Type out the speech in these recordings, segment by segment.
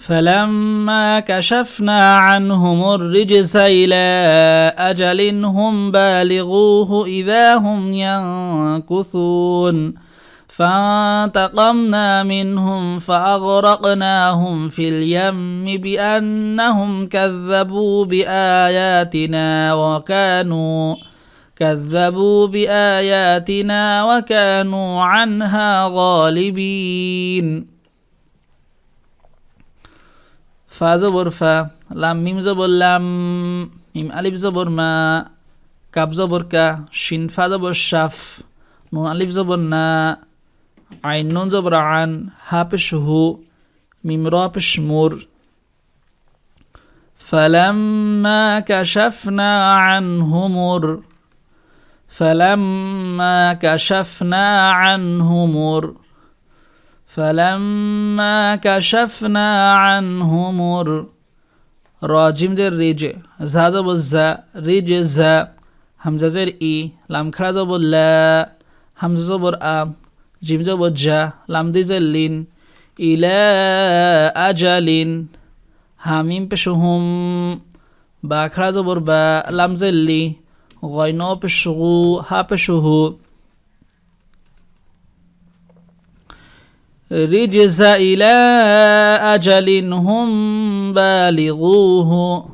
فلما كشفنا عنهم الرجس إلى أجل هم بالغوه إذا هم ينكثون. فانتقمنا منهم فأغرقناهم في اليم بأنهم كذبوا بآياتنا وكانوا كذبوا بآياتنا وكانوا عنها غالبين. ফা জবর ফা লাম মিম জবর লাম মিম আলিফ জবর মা কাব জবর কা শিন ফা জবর শাফ নুন আলিফ জবর না আইন নুন জবর আন হা পেশ হু মিম র পেশ মুর فلما كشفنا عنهم فلما كشفنا عنهم فلما كشفنا عنهم راجم در রিজ زا জব জা রিজ জা হামজা জের ই লাম খাড়া জব লা হামজা জবর আ জিম জব জা লাম দি জের লিন ইলা আজালিন হামিম পেশুহুম বা খাড়া জবর বা লাম জের লি গয়ন পেশুহু হা পেশুহু رجز إلى أجل هم بالغوه.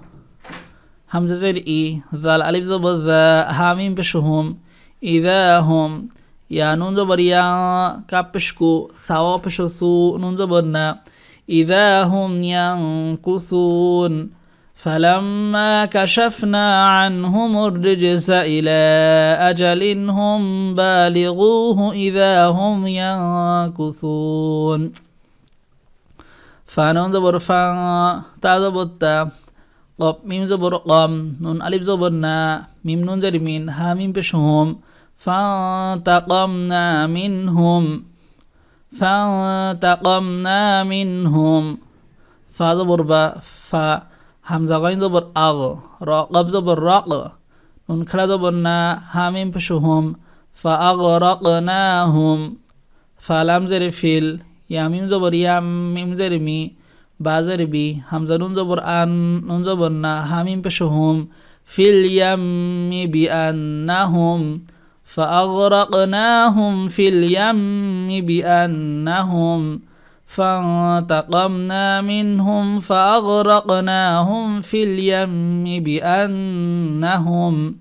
همزة زير إي ذال ألف ذب ذا هامين بشهم إذا هم يا نون زبر يا كابشكو ثوا بشو ثو نون زبرنا إذا هم ينكثون. فلما كشفنا عنهم الرجس إلى أجل هم بالغوه إذا هم ينكثون. فانون زبر فان تا زبر قب ميم زبر قم نون ألف زبرنا ميم نون زر مين ها ميم بشهم فانتقمنا منهم فانتقمنا منهم فا زبر با فا হামজা গাইন জবর আগ র কব জবর রক নুন খাড়া জবর না হামিম পেশু হুম ফা আগ রক না হুম ফালাম জেরে ফিল ইয়ামিম জবর ইয়াম মিম জেরে মি বা জেরে বি হামজা নুন জবর আন নুন জবর না হামিম পেশু হুম ফিল ইয়ামি বি আন না হুম فأغرقناهم في اليم بأنهم فانتقمنا منهم فأغرقناهم في اليم بأنهم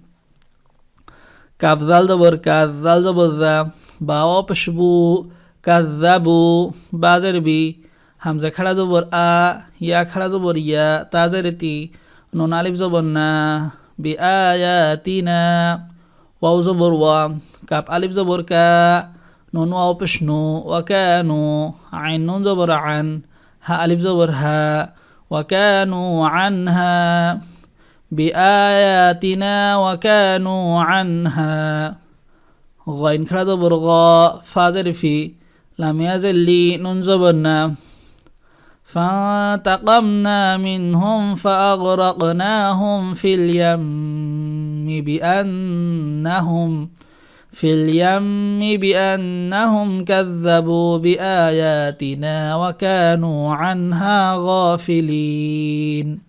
كذل دبر كذل دبر ذا باو پشبو كذبوا بازر بي همزة خڑا زبر آ يا خڑا زبر يا تازرتي نون ألف زبر نا بآياتنا واو زبر و كاب ألف زبر كا نون واو بشنو وكانوا عين نون زبر عن ها ألف زبر ها وكانوا عنها بآياتنا وكانوا عنها غين كلا زبر غا فازر في لم يزل لي نون زبرنا فانتقمنا منهم فأغرقناهم في اليم بأنهم في اليم بأنهم كذبوا بآياتنا وكانوا عنها غافلين.